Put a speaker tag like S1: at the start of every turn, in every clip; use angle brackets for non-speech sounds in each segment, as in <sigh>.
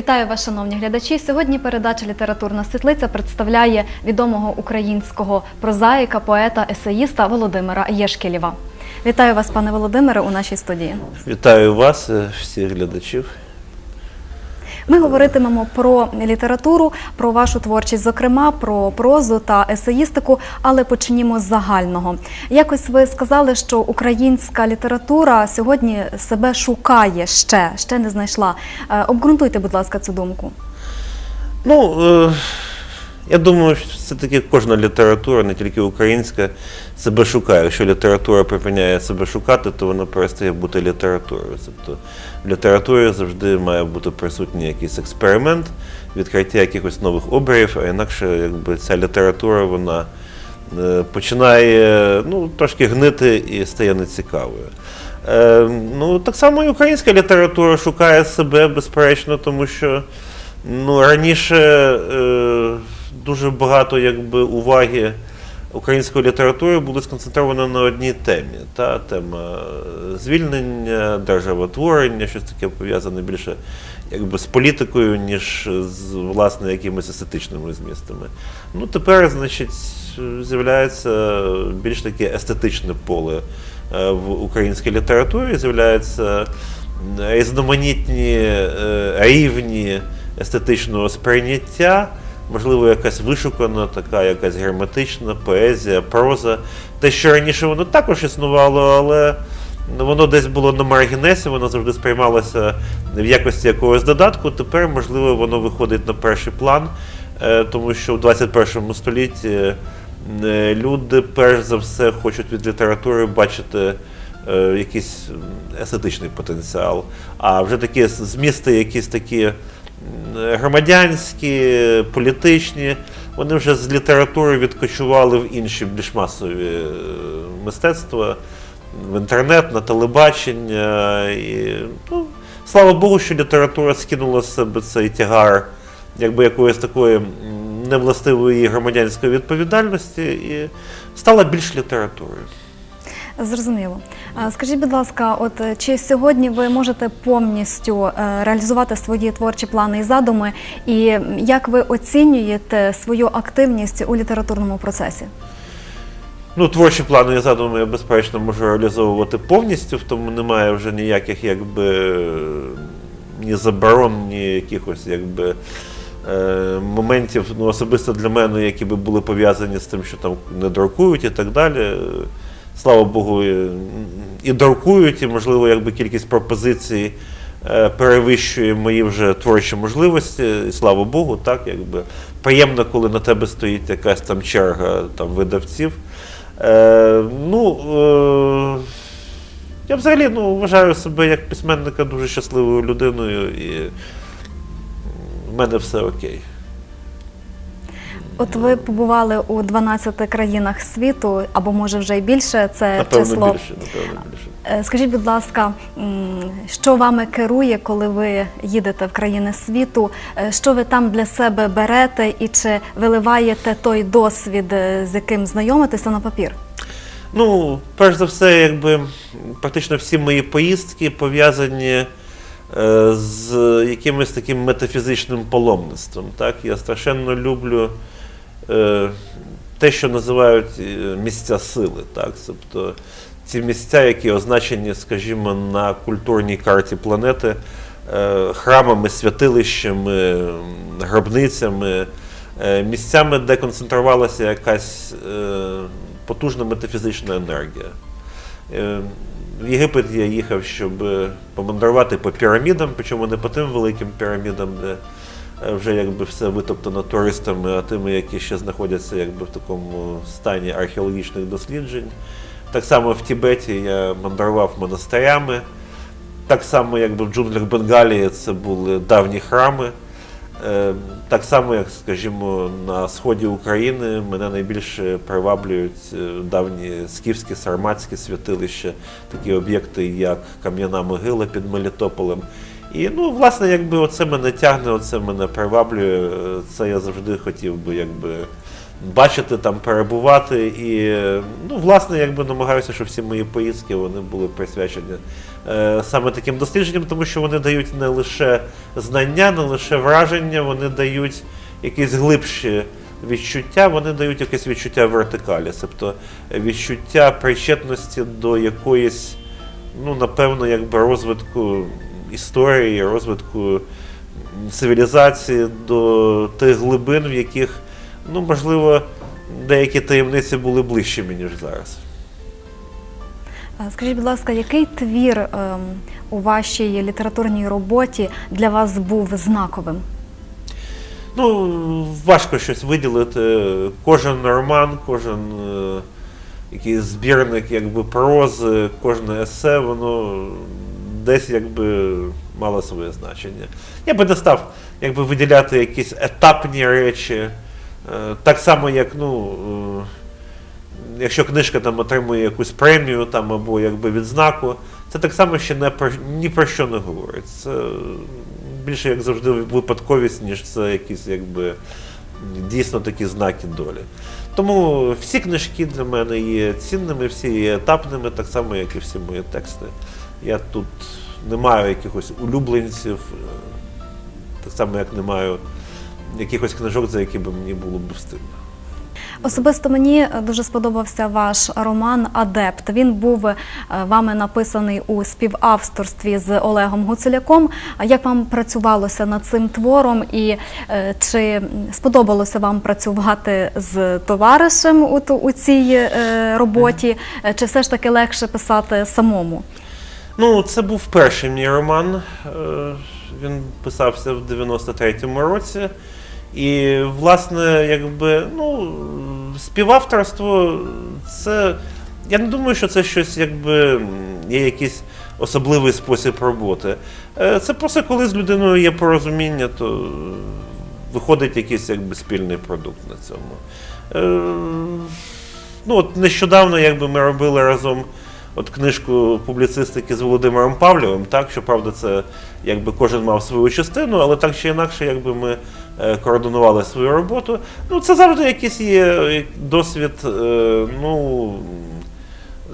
S1: Вітаю вас, шановні глядачі. Сьогодні передача Літературна світлиця представляє відомого українського прозаїка, поета, есеїста Володимира Єшкелєва. Вітаю вас, пане Володимире, у нашій студії.
S2: Вітаю вас, е, всіх глядачів.
S1: Ми говоритимемо про літературу, про вашу творчість, зокрема про прозу та есеїстику, але почнімо з загального. Якось ви сказали, що українська література сьогодні себе шукає ще, ще не знайшла. Е, Обґрунтуйте, будь ласка, цю думку.
S2: Ну, е, я думаю, що все-таки кожна література, не тільки українська, себе шукає. Якщо література припиняє себе шукати, то вона перестає бути літературою. Тобто в літературі завжди має бути присутній якийсь експеримент, відкриття якихось нових обріїв, а інакше якби, ця література вона е, починає ну, трошки гнити і стає нецікавою. Е, ну, так само і українська література шукає себе, безперечно, тому що ну, раніше е, дуже багато якби, уваги української літератури було сконцентровано на одній темі. Та тема е, звільнення, державотворення, щось таке пов'язане більше якби, з політикою, ніж з власне якимись естетичними змістами. Ну, тепер, значить, з'являється більш таке естетичне поле е, в українській літературі, різноманітні е, рівні естетичного сприйняття, можливо, якась вишукана, така якась граматична, поезія, проза. Те, що раніше воно також існувало, але воно десь було на маргінесі, воно завжди сприймалося в якості якогось додатку. Тепер, можливо, воно виходить на перший план, е, тому що в 21 столітті е, люди перш за все хочуть від літератури бачити е, якийсь естетичний потенціал. А вже такі змісти, якісь такі громадянські, політичні, вони вже з літератури відкочували в інші більш масові е, мистецтва, в інтернет, на телебачення. І, ну, слава Богу, що література скинула з себе цей тягар якби якоїсь такої невластивої громадянської відповідальності і стала більш літературою.
S1: Зрозуміло. Скажіть, будь ласка, от е, чи сьогодні ви можете повністю е, реалізувати свої творчі плани і задуми, і як ви оцінюєте свою активність у літературному процесі?
S2: Ну, творчі плани і задуми я безперечно можу реалізовувати повністю, в тому немає вже ніяких якби ні заборон, ні якихось якби. е, Моментів ну, особисто для мене, які би були пов'язані з тим, що там не друкують і так далі. Слава Богу, і, друкують, і, можливо, якби кількість пропозицій е, перевищує мої вже творчі можливості. І слава Богу, так, якби приємно, коли на тебе стоїть якась там черга там, видавців. Е, ну, е, я взагалі ну, вважаю себе як письменника дуже щасливою людиною, і в мене все окей.
S1: От ви побували у 12 країнах світу, або може вже й більше це
S2: Напевно,
S1: число.
S2: більше, напевно, більше.
S1: Е, Скажіть, будь ласка, що вами керує, коли ви їдете в країни світу? Е, Що ви там для себе берете і чи виливаєте той досвід, е, з яким знайомитеся на папір?
S2: Ну, перш за все, якби практично всі мої поїздки пов'язані з якимось таким метафізичним паломництвом. Так? Я страшенно люблю те, що називають е, місця сили. Так? Тобто ці місця, які означені, скажімо, на культурній карті планети е, храмами, святилищами, гробницями, е, місцями, де концентрувалася якась е, потужна метафізична енергія. Е, В Єгипет я їхав, щоб е, помандрувати по пірамідам, причому не по тим великим пірамідам, де е, вже якби все витоптано туристами, а тими, які ще знаходяться якби в такому стані археологічних досліджень. Так само в Тібеті я мандрував монастирями. Так само, якби в джунглях Бенгалії це були давні храми. Е, Так само, як, скажімо, на сході України мене найбільше приваблюють е, давні скіфські, сарматські святилища, такі об'єкти, як Кам'яна могила під Мелітополем. І ну, власне, якби оце мене тягне, оце мене приваблює. Це я завжди хотів би якби бачити, там, перебувати. І, ну, власне, якби намагаюся, щоб всі мої поїздки вони були присвячені е, саме таким дослідженням, тому що вони дають не лише знання, не лише враження, вони дають якісь глибші відчуття, вони дають якесь відчуття вертикалі, тобто відчуття причетності до якоїсь, ну, напевно, якби розвитку історії, розвитку цивілізації, до тих глибин, в яких, ну, можливо, деякі таємниці були ближчими, ніж зараз.
S1: Скажіть, будь ласка, який твір ем, у вашій літературній роботі для вас був знаковим?
S2: Ну, важко щось виділити. Кожен роман, кожен е, якийсь збірник якби, прози, кожне есе, воно десь якби мало своє значення. Я би не став якби, виділяти якісь етапні речі. Е, так само, як ну, е, якщо книжка там отримує якусь премію там, або якби, відзнаку, це так само ще не про, ні про що не говорить. Це більше, як завжди, випадковість, ніж це якісь якби, дійсно такі знаки долі. Тому всі книжки для мене є цінними, всі є етапними, так само, як і всі мої тексти. Я тут не маю якихось улюбленців, е, так само, як не маю якихось книжок, за які би мені було б стидно.
S1: Особисто мені е, дуже сподобався ваш роман Адепт. Він був е, вами написаний у співавторстві з Олегом Гуцуляком. Як вам працювалося над цим твором, і чи сподобалося вам працювати з товаришем у, цій роботі, чи все ж таки легше писати самому?
S2: Ну, це був перший мій роман. Е, Він писався в 93-му році. І, власне, якби, ну, співавторство, це. Я не думаю, що це щось, якби є якийсь особливий спосіб роботи. Е, Це просто коли з людиною є порозуміння, то виходить якийсь якби спільний продукт на цьому. Е, Ну, от нещодавно якби ми робили разом от книжку публіцистики з Володимиром Павловим, так, щоправда, це якби кожен мав свою частину, але так чи інакше, якби ми е, координували свою роботу. Ну, це завжди якийсь є е, досвід, е, ну,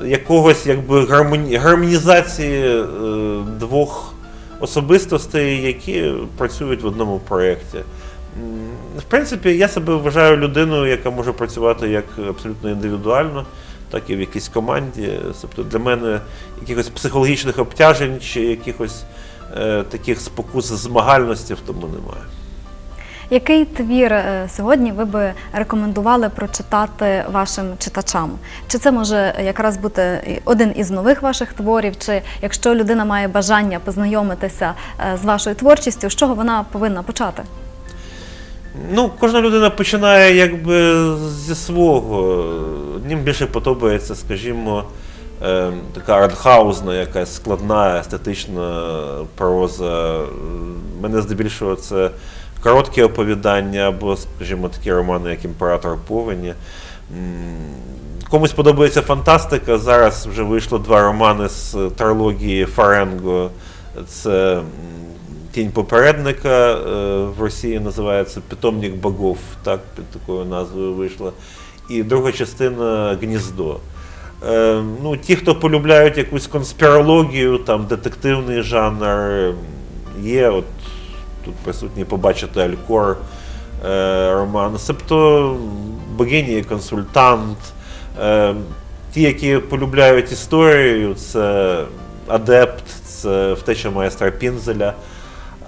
S2: якогось якби гармоні- гармонізації двох особистостей, які працюють в одному проєкті. В принципі, я себе вважаю людиною, яка може працювати як абсолютно індивідуально, так і в якійсь команді. Тобто для мене якихось психологічних обтяжень чи якихось е, таких спокус змагальності в тому немає.
S1: Який твір е, сьогодні ви би рекомендували прочитати вашим читачам? Чи це може якраз бути один із нових ваших творів? Чи якщо людина має бажання познайомитися е, з вашою творчістю, з чого вона повинна почати?
S2: Ну, кожна людина починає якби зі свого. Однім більше подобається, скажімо, е, така артхаузна, якась складна, естетична проза. Мене здебільшого це короткі оповідання або, скажімо, такі романи, як Імператор повені. Комусь подобається фантастика. Зараз вже вийшло два романи з трилогії Фаренго. Це Тінь попередника е, в Росії називається Питомник богов, так, під такою назвою вийшла. І друга частина Гніздо. Е, ну, ті, хто полюбляють якусь конспірологію, там, детективний жанр, є, от тут присутній побачити Алькор е, роман. Себто богині консультант. Ті, які полюбляють історію, це адепт, це втеча майстра Пінзеля.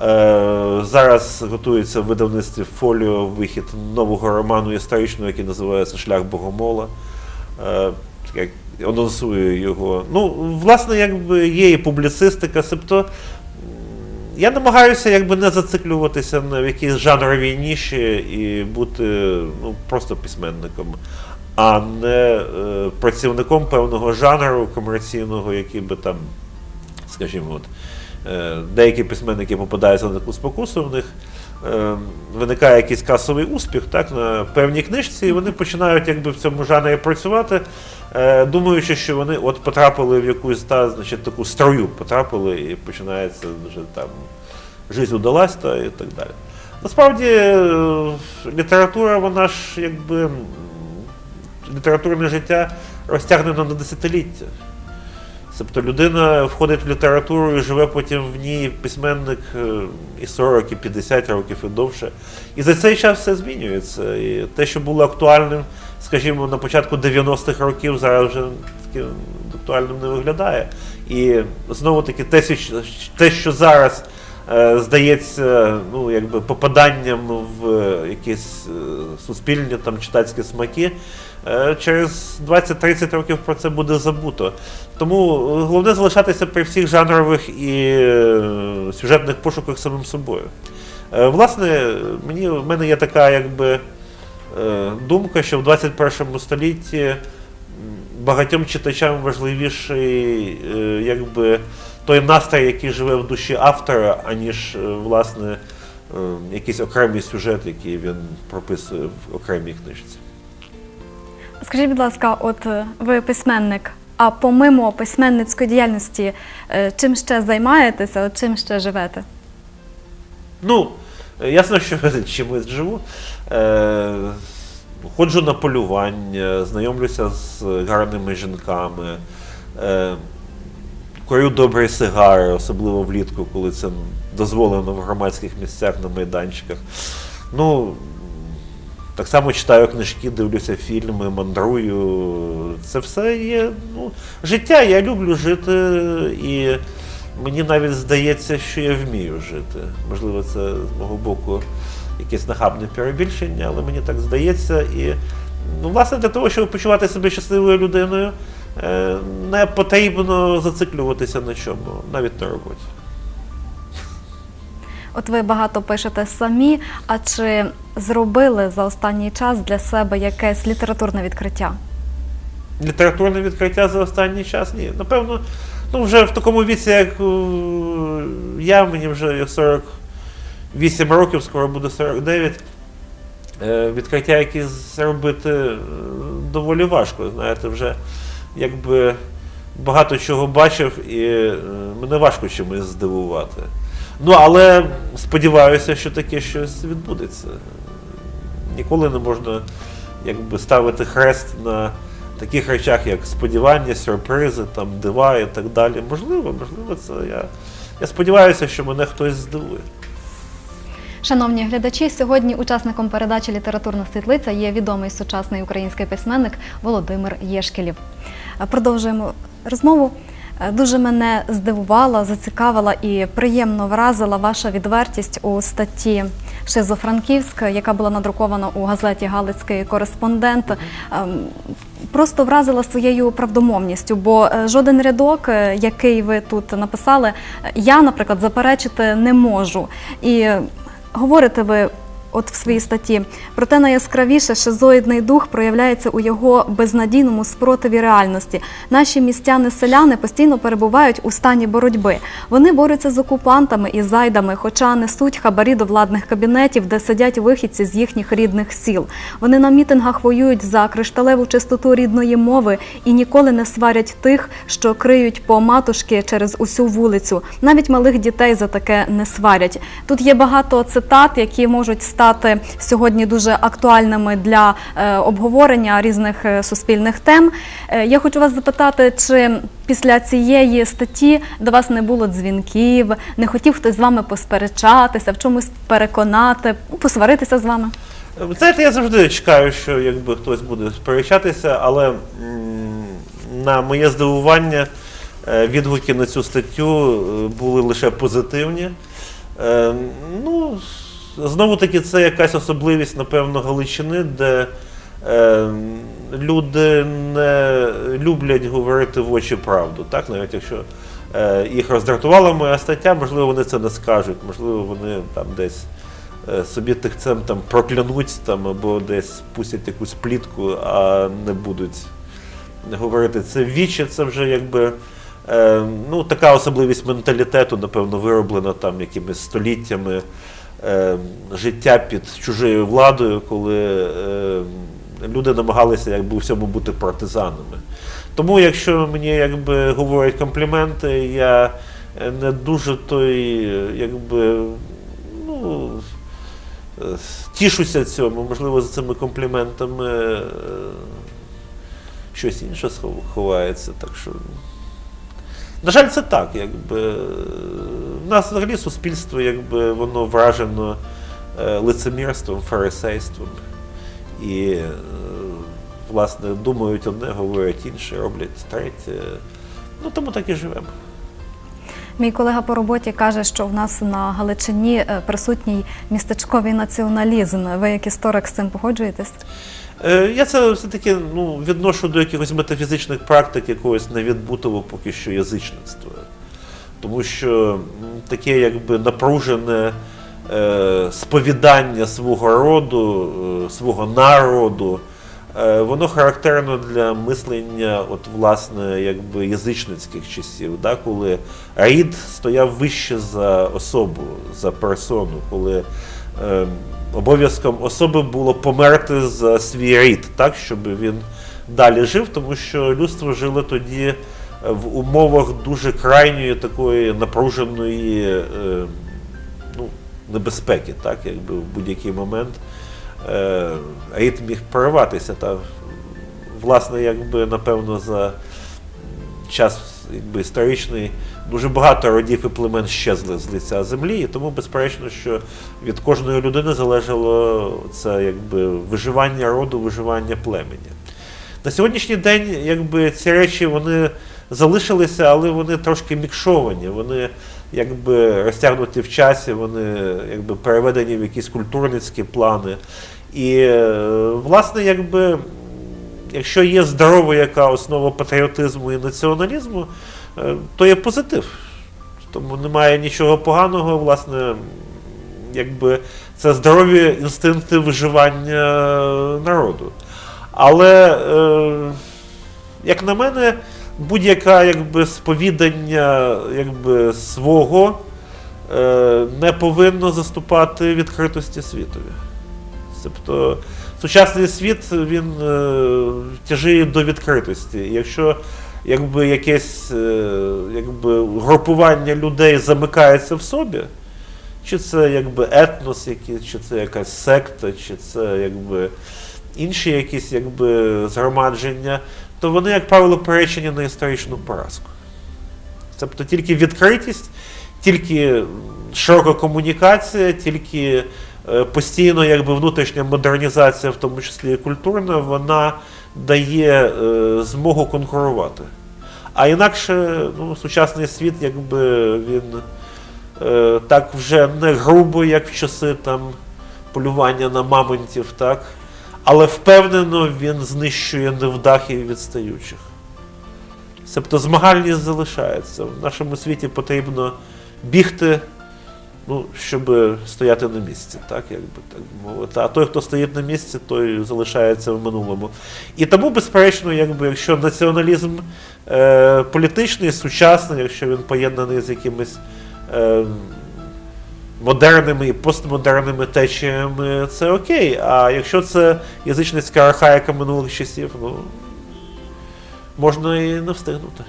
S2: Е, зараз готується в видавництві фоліо вихід нового роману історичного, який називається Шлях Богомола. Е, як анонсую його. Ну, власне, якби є і публіцистика, себто я намагаюся якби не зациклюватися на якісь жанрові ніші і бути ну, просто письменником, а не е, працівником певного жанру комерційного, який би там, скажімо, от, е, деякі письменники попадаються на таку спокусу, в них е, виникає якийсь касовий успіх так, на певній книжці, і вони починають якби, в цьому жанрі працювати, е, думаючи, що вони от потрапили в якусь та, значить, таку струю, потрапили і починається вже там жизнь удалась та і так далі. Насправді е, література, вона ж якби літературне життя розтягнено на десятиліття. Тобто людина входить в літературу і живе потім в ній письменник е, і 40, і 50 років, і довше. І за цей час все змінюється. І те, що було актуальним, скажімо, на початку 90-х років, зараз вже таким актуальним не виглядає. І знову таки те, що- зараз е, здається, ну, якби попаданням в е, якісь суспільні там читацькі смаки, через 20-30 років про це буде забуто. Тому е, головне залишатися при всіх жанрових і е, сюжетних пошуках самим собою. Е, Власне, мені, в мене є така якби е, думка, що в 21 столітті багатьом читачам важливіший е, якби, той настрій, який живе в душі автора, аніж е, власне е, якийсь окремий сюжет, який він прописує в окремій книжці.
S1: Скажіть, будь ласка, от е, ви письменник, а помимо письменницької діяльності, е, чим ще займаєтеся, чим ще живете?
S2: Ну, е, ясно, що <laughs> чимось живу. Ходжу на полювання, знайомлюся з гарними жінками, курю добрі сигари, особливо влітку, коли це дозволено в громадських місцях на майданчиках. Ну, так само читаю книжки, дивлюся фільми, мандрую. Це все є ну, життя. Я люблю жити і мені навіть здається, що я вмію жити. Можливо, це з мого боку якесь нахабне перебільшення, але мені так здається. І ну, власне для того, щоб почувати себе щасливою людиною, е, не потрібно зациклюватися на чому, навіть на роботі.
S1: От ви багато пишете самі, а чи зробили за останній час для себе якесь літературне відкриття?
S2: Літературне відкриття за останній час? Ні. Напевно, ну вже в такому віці, як е, я, мені вже 48 років, скоро буде 49. е, Відкриття якісь зробити е, доволі важко. Знаєте, вже якби багато чого бачив, і мене важко чимось здивувати. Ну, але сподіваюся, що таке щось відбудеться. Ніколи не можна якби, ставити хрест на таких речах, як сподівання, сюрпризи, там, дива і так далі. Можливо, можливо, це я. Я сподіваюся, що мене хтось здивує.
S1: Шановні глядачі, сьогодні учасником передачі Літературна світлиця є відомий сучасний український письменник Володимир Єшкелів. Продовжуємо розмову. Е, Дуже мене здивувала, зацікавила і приємно вразила ваша відвертість у статті Шизофранківськ, яка була надрукована у газеті Галицький кореспондент. Ем, Просто вразила своєю правдомовністю, бо е, жоден рядок, е, який ви тут написали, я, наприклад, заперечити не можу. І говорите ви. От в своїй статті, проте найяскравіше шизоїдний дух проявляється у його безнадійному спротиві реальності. Наші містяни-селяни постійно перебувають у стані боротьби. Вони борються з окупантами і зайдами, хоча несуть хабарі до владних кабінетів, де сидять вихідці з їхніх рідних сіл. Вони на мітингах воюють за кришталеву чистоту рідної мови і ніколи не сварять тих, що криють по матушки через усю вулицю. Навіть малих дітей за таке не сварять. Тут є багато цитат, які можуть стати сьогодні дуже актуальними для е, обговорення різних е, суспільних тем. Е, я хочу вас запитати, чи після цієї статті до вас не було дзвінків, не хотів хтось з вами посперечатися, в чомусь переконати, посваритися з вами?
S2: Знаєте, я завжди чекаю, що якби хтось буде сперечатися, але на моє здивування відгуки на цю статтю були лише позитивні. Ну, знову таки, це якась особливість, напевно, Галичини, де е, люди не люблять говорити в очі правду. Так, навіть якщо е, їх роздратувала моя стаття, можливо, вони це не скажуть, можливо, вони там десь е, собі тихцем там проклянуть там, або десь пустять якусь плітку, а не будуть говорити це вічі, це вже якби. Е, ну, така особливість менталітету, напевно, вироблена там якимись століттями життя під чужою владою, коли е, люди намагалися якби у всьому бути партизанами. Тому, якщо мені якби говорять компліменти, я не дуже той, якби, ну, тішуся цьому, можливо, за цими компліментами е, щось інше ховається. Так що, на жаль, це так. Якби. У нас взагалі суспільство, якби, воно вражено е, лицемірством, фарисейством. І, е, власне, думають одне, говорять інше, роблять третє. Ну, тому так і живемо.
S1: Мій колега по роботі каже, що в нас на Галичині е, присутній містечковий націоналізм. Ви як історик з цим погоджуєтесь?
S2: Е, Я це все-таки ну, відношу до якихось метафізичних практик, якогось невідбутого поки що язичництва. Тому що таке якби напружене е, сповідання свого роду, е, свого народу, е, воно характерно для мислення, от, власне, якби язичницьких часів, да, коли рід стояв вище за особу, за персону, коли обов'язком особи було померти за свій рід, так, щоб він далі жив, тому що людство жило тоді е, в умовах дуже крайньої такої напруженої е, ну, небезпеки, так, якби в будь-який момент е, рід міг прориватися. Та, власне, якби, напевно, за час якби, історичний дуже багато родів і племен щезли з лиця землі, і тому, безперечно, що від кожної людини залежало це якби, виживання роду, виживання племені. На сьогоднішній день якби, ці речі вони залишилися, але вони трошки мікшовані, вони якби, розтягнуті в часі, вони якби, переведені в якісь культурницькі плани. І, е, власне, якби, якщо є здорова яка основа патріотизму і націоналізму, е, то є позитив. Тому немає нічого поганого, власне, якби це здорові інстинкти виживання народу. Але, е, як на мене, будь-яке якби, сповідання якби, свого е, не повинно заступати відкритості світові. Тобто сучасний світ він е, тяжіє до відкритості. Якщо якби, якесь е, якби, групування людей замикається в собі, чи це якби етнос, який, чи це якась секта, чи це якби інші якісь якби, згромадження, то вони, як правило, перечені на історичну поразку. Тобто тільки відкритість, тільки широка комунікація, тільки постійно якби, внутрішня модернізація, в тому числі і культурна, вона дає е, змогу конкурувати. А інакше ну, сучасний світ, якби він е, так вже не грубо, як в часи там, полювання на мамонтів, так? але впевнено він знищує невдах і відстаючих. Тобто змагальність залишається. В нашому світі потрібно бігти, ну, щоб стояти на місці, так, як би так мовити. А той, хто стоїть на місці, той залишається в минулому. І тому, безперечно, якби, якщо націоналізм е, політичний, сучасний, якщо він поєднаний з якимись е, модерними і постмодерними течіями, це окей. А якщо це язичницька архаїка минулих часів, ну можна і не встигнути.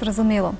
S1: Зрозуміло.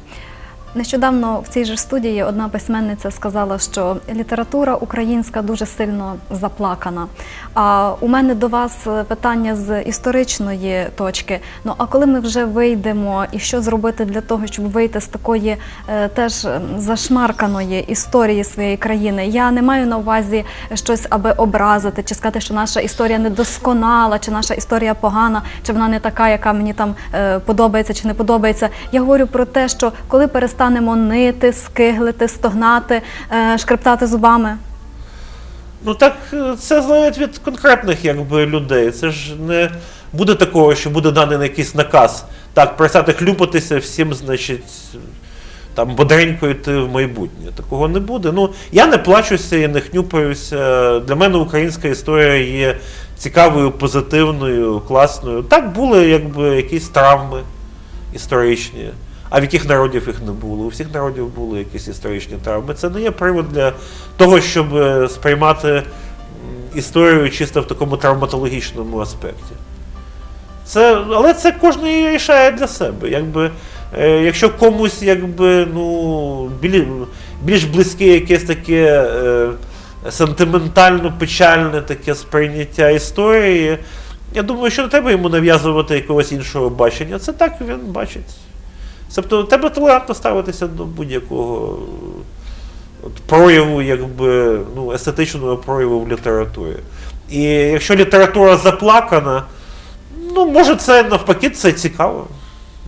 S1: Нещодавно в цій же студії одна письменниця сказала, що література українська дуже сильно заплакана. А у мене до вас питання з історичної точки. Ну а коли ми вже вийдемо, і що зробити для того, щоб вийти з такої е, теж зашмарканої історії своєї країни? Я не маю на увазі щось, аби образити, чи сказати, що наша історія недосконала, чи наша історія погана, чи вона не така, яка мені там е, подобається чи не подобається. Я говорю про те, що коли перестанемо нити, скиглити, стогнати, е, шкрептати зубами.
S2: Ну так е, це залежить від конкретних якби, людей. Це ж не буде такого, що буде даний якийсь наказ. Так, перестати хлюпатися всім, значить, там бодренько йти в майбутнє. Такого не буде. Ну, я не плачуся і не хнюпаюся. Для мене українська історія є цікавою, позитивною, класною. Так були якби якісь травми історичні. А в яких народів їх не було? У всіх народів були якісь історичні травми. Це не є привод для того, щоб е, сприймати історію чисто в такому травматологічному аспекті. Це, але це кожен рішає для себе. Якби, е, якщо комусь якби, ну, білі, більш близьке якесь таке е, сентиментально печальне таке сприйняття історії. Я думаю, що не треба йому нав'язувати якогось іншого бачення. Це так він бачить. Тобто, треба толерантно ставитися до будь-якого прояву, якби, ну, естетичного прояву в літературі. І якщо література заплакана, ну, може, це навпаки це цікаво.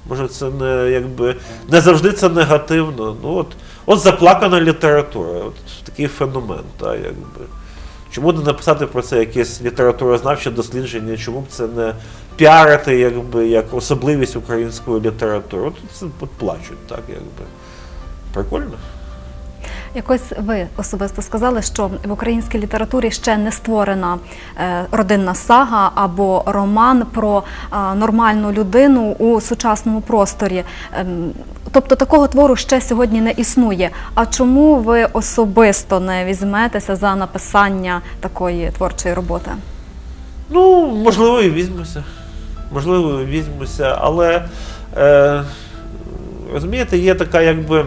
S2: Може, це не, якби, не завжди це негативно. Ну, от, от заплакана література, от такий феномен. Та, якби. Чому не написати про це якесь літературознавче дослідження? Чому б це не піарити якби, як особливість української літератури? От це плачуть, так, якби. Прикольно.
S1: Якось ви особисто сказали, що в українській літературі ще не створена е, родинна сага або роман про нормальну людину у сучасному просторі. Тобто такого твору ще сьогодні не існує. А чому ви особисто не візьметеся за написання такої творчої роботи?
S2: Ну, можливо, і візьмуся. Можливо, і візьмуся, але е, розумієте, є така якби.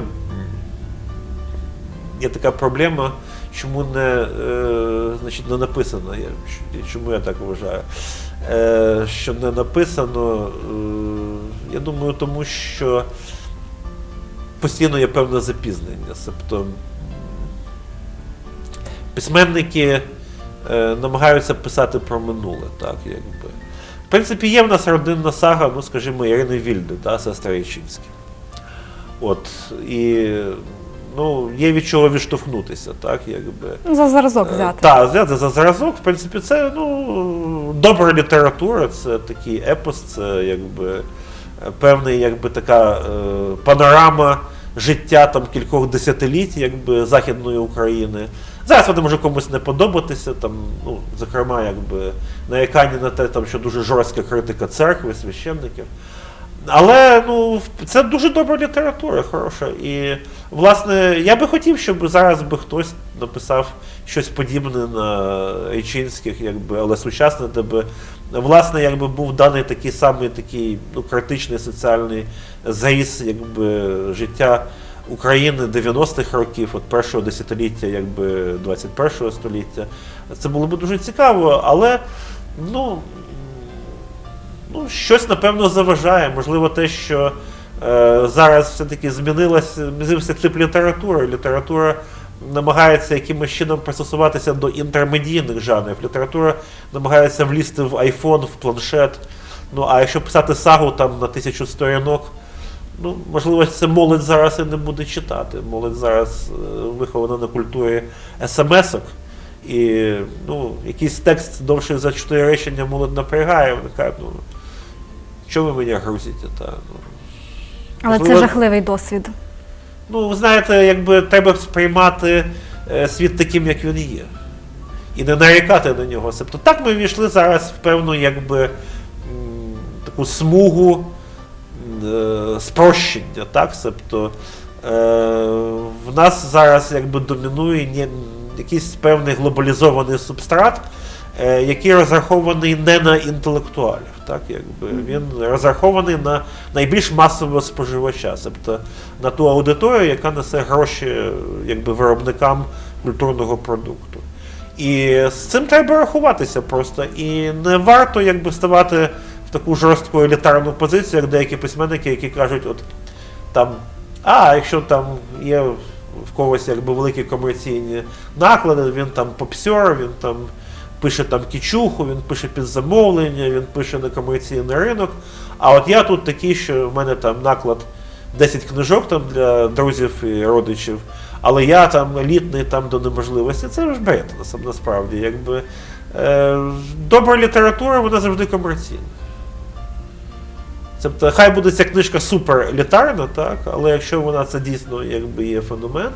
S2: Є така проблема, чому не, е, значить, не написано. Чому я так вважаю? Е, що не написано, е, я думаю, тому що постійно є певне запізнення. Тобто письменники е, намагаються писати про минуле, так, якби. В принципі, є в нас родинна сага, ну, скажімо, Ірини Вільди, та, сестра Ячинська. От, і ну, є від чого відштовхнутися, так, якби.
S1: Ну, За зразок взяти.
S2: Так, взяти за зразок, в принципі, це ну, добра література, це такий епос, це якби е, певний, якби така е, панорама життя там кількох десятиліть, якби Західної України. Зараз вона може комусь не подобатися, там, ну, зокрема, якби нарікання на те, там, що дуже жорстка критика церкви, священників. Але ну, це дуже добра література, хороша. І, власне, я би хотів, щоб зараз би хтось написав щось подібне на Ічинських, якби, але сучасне, де би, власне, якби був даний такий самий такий ну, критичний соціальний зріз якби, життя України 90-х років, от першого десятиліття, якби 21-го століття. Це було б дуже цікаво, але ну. Ну, щось, напевно, заважає. Можливо, те, що е, зараз все-таки змінилася, змінився тип літератури. Література намагається якимось чином пристосуватися до інтермедійних жанрів. Література намагається влізти в айфон, в планшет. Ну, а якщо писати сагу там на тисячу сторінок, ну, можливо, це молодь зараз і не буде читати. Молодь зараз е, вихована на культурі смс-ок. І ну, якийсь текст довший за чотири речення молодь напрягає, вони кажуть, ну, що ви мене грузите? Та, ну,
S1: Але це жахливий досвід.
S2: Ну, ви знаєте, якби треба сприймати е, світ таким, як він є. І не нарікати на нього. Тобто так ми війшли зараз в певну якби, таку смугу е, спрощення. Так? Тобто е, в нас зараз якби домінує якийсь певний глобалізований субстрат, який розрахований не на інтелектуалів. Так? Якби, він розрахований на найбільш масового споживача, тобто на ту аудиторію, яка несе гроші е, якби, виробникам культурного продукту. І з цим треба рахуватися просто. І не варто якби, ставати в таку жорстку елітарну позицію, як деякі письменники, які кажуть, от там, а якщо там є в когось якби великі комерційні наклади, він там попсьор, він там пише там кічуху, він пише під замовлення, він пише на комерційний ринок. А от я тут такий, що в мене там наклад 10 книжок там для друзів і родичів, але я там елітний там до неможливості. Це ж бред насправді. Якби, е, добра література, вона завжди комерційна. Тобто, хай буде ця книжка супер літарна, так, але якщо вона це дійсно якби є феномен,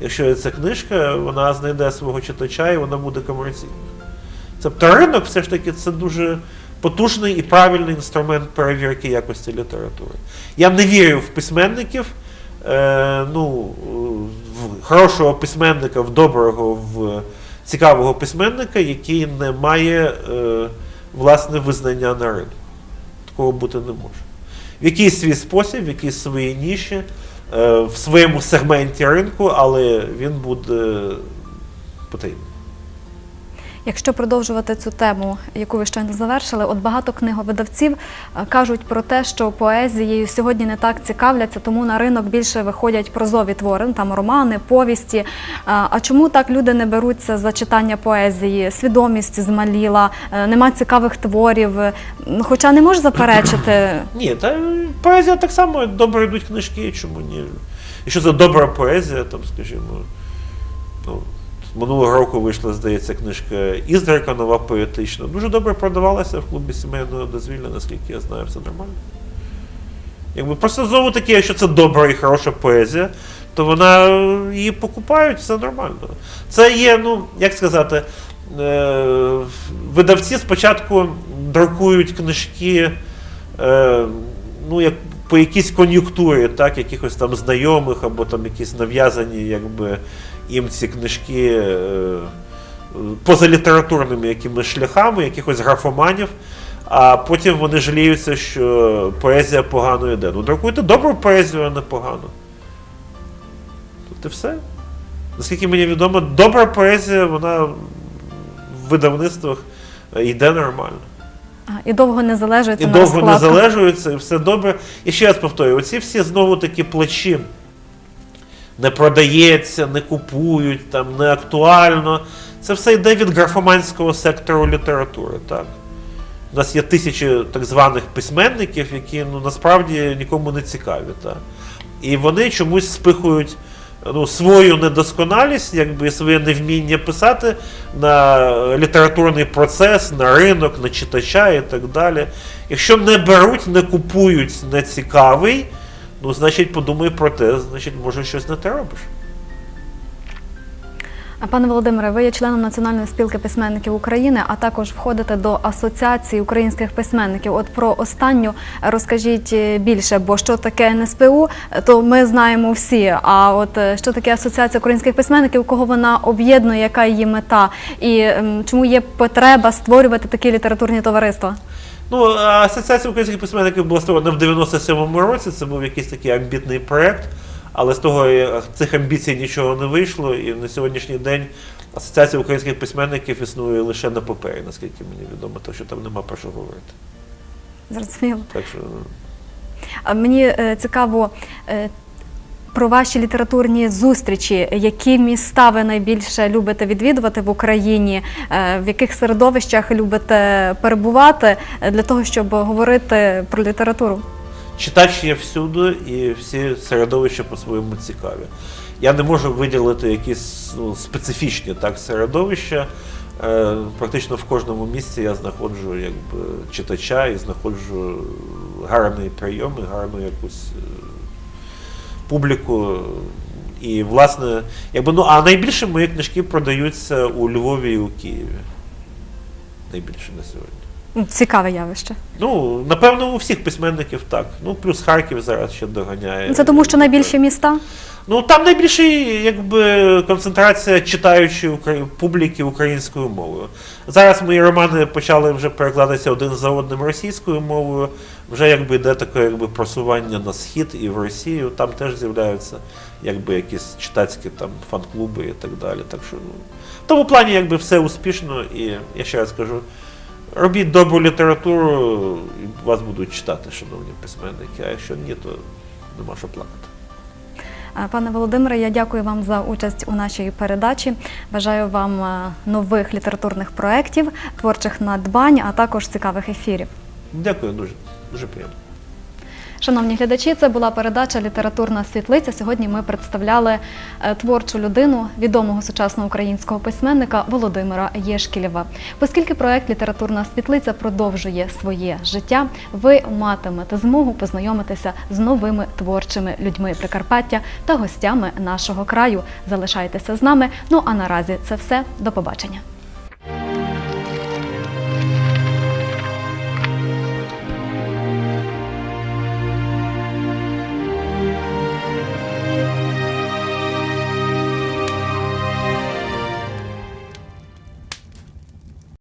S2: якщо ця книжка, вона знайде свого читача і вона буде комерційною. Тобто ринок все ж таки це дуже потужний і правильний інструмент перевірки якості літератури. Я не вірю в письменників, е, ну, в хорошого письменника, в доброго, в цікавого письменника, який не має е, власне визнання на ринку. Такого бути не може. В якийсь свій спосіб, в якійсь своїй ніші, е, в своєму сегменті ринку, але він буде потрібен.
S1: Якщо продовжувати цю тему, яку ви щойно завершили, от багато книговидавців е, кажуть про те, що поезією сьогодні не так цікавляться, тому на ринок більше виходять прозові твори, там романи, повісті. А а чому так люди не беруться за читання поезії? Свідомість змаліла, е, нема цікавих творів. Е, Хоча не можеш заперечити. <clears throat>
S2: Ні, та поезія так само добре йдуть книжки, чому ні. Якщо це добра поезія, там, скажімо, ну, минулого року вийшла, здається, книжка Іздрика, нова поетична. Дуже добре продавалася в клубі сімейного дозвілля, наскільки я знаю, все нормально. Якби просто знову таки, якщо це добра і хороша поезія, то вона е, її покупають, все нормально. Це є, ну, як сказати, е, видавці спочатку друкують книжки е, ну, як по якійсь кон'юнктурі, так, якихось там знайомих або там якісь нав'язані, якби їм ці книжки е, позалітературними якимись шляхами, якихось графоманів. А потім вони жаліються, що поезія погано йде. Ну, друкуйте добру поезію, а не погано. Тут і все. Наскільки мені відомо, добра поезія, вона в видавництвах е, йде нормально.
S1: А, І довго не залежить
S2: І
S1: на
S2: довго не залежується, і все добре. І ще раз повторюю, оці всі знову такі плачі. Не продається, не купують, там, не актуально. Це все йде від графоманського сектору літератури. Так? У нас є тисячі так званих письменників, які ну, насправді нікому не цікаві. Так? І вони чомусь спихують ну, свою недосконалість, якби своє невміння писати на літературний процес, на ринок, на читача і так далі. Якщо не беруть, не купують нецікавий, ну, значить, подумай про те, значить, може щось не те робиш.
S1: Пане Володимире, ви є членом Національної спілки письменників України, а також входите до Асоціації українських письменників. От про останню розкажіть е, більше, бо що таке НСПУ, то ми знаємо всі. А от е, що таке Асоціація українських письменників, кого вона об'єднує, яка її мета, і ем, чому є потреба створювати такі літературні товариства?
S2: Ну, Асоціація українських письменників була створена в 97-му році. Це був якийсь такий амбітний проєкт, але з того е, цих амбіцій нічого не вийшло. І на сьогоднішній день Асоціація українських письменників існує лише на папері, наскільки мені відомо, так що там нема про що говорити.
S1: Зрозуміло.
S2: Так що ну,
S1: А мені е, цікаво. Про ваші літературні зустрічі, які міста ви найбільше любите відвідувати в Україні, е, в яких середовищах любите перебувати е, для того, щоб говорити про літературу?
S2: читач є всюди, і всі середовища по-своєму цікаві. Я не можу виділити якісь ну, специфічні так, середовища. Е, практично в кожному місці я знаходжу якби, читача і знаходжу гарний прийом і гарну якусь е, публіку. І, власне, якби, ну, а найбільше мої книжки продаються у Львові і у Києві. Найбільше на сьогодні.
S1: Цікаве явище.
S2: Ну, напевно, у всіх письменників так. Ну, плюс Харків зараз ще доганяє.
S1: Це тому, що найбільші міста.
S2: Ну, там найбільше якби, концентрація читаючої публіки українською мовою. Зараз мої романи почали вже перекладатися один за одним російською мовою. Вже якби йде таке якби, просування на схід і в Росію. Там теж з'являються якби, якісь читацькі там, фан-клуби і так далі. Так що, ну, в тому плані якби, все успішно, і я ще раз кажу. Робіть добру літературу, і вас будуть читати, шановні письменники. А якщо ні, то нема що плакати.
S1: Пане Володимире, я дякую вам за участь у нашій передачі. Бажаю вам е, нових літературних проєктів, творчих надбань, а також цікавих ефірів.
S2: Дякую дуже, дуже приємно.
S1: Шановні глядачі, це була передача Літературна світлиця. Сьогодні ми представляли е, творчу людину відомого сучасного українського письменника Володимира Єшкілєва. Оскільки проект Літературна світлиця продовжує своє життя, ви матимете змогу познайомитися з новими творчими людьми Прикарпаття та гостями нашого краю. Залишайтеся з нами. Ну а наразі це все. До побачення.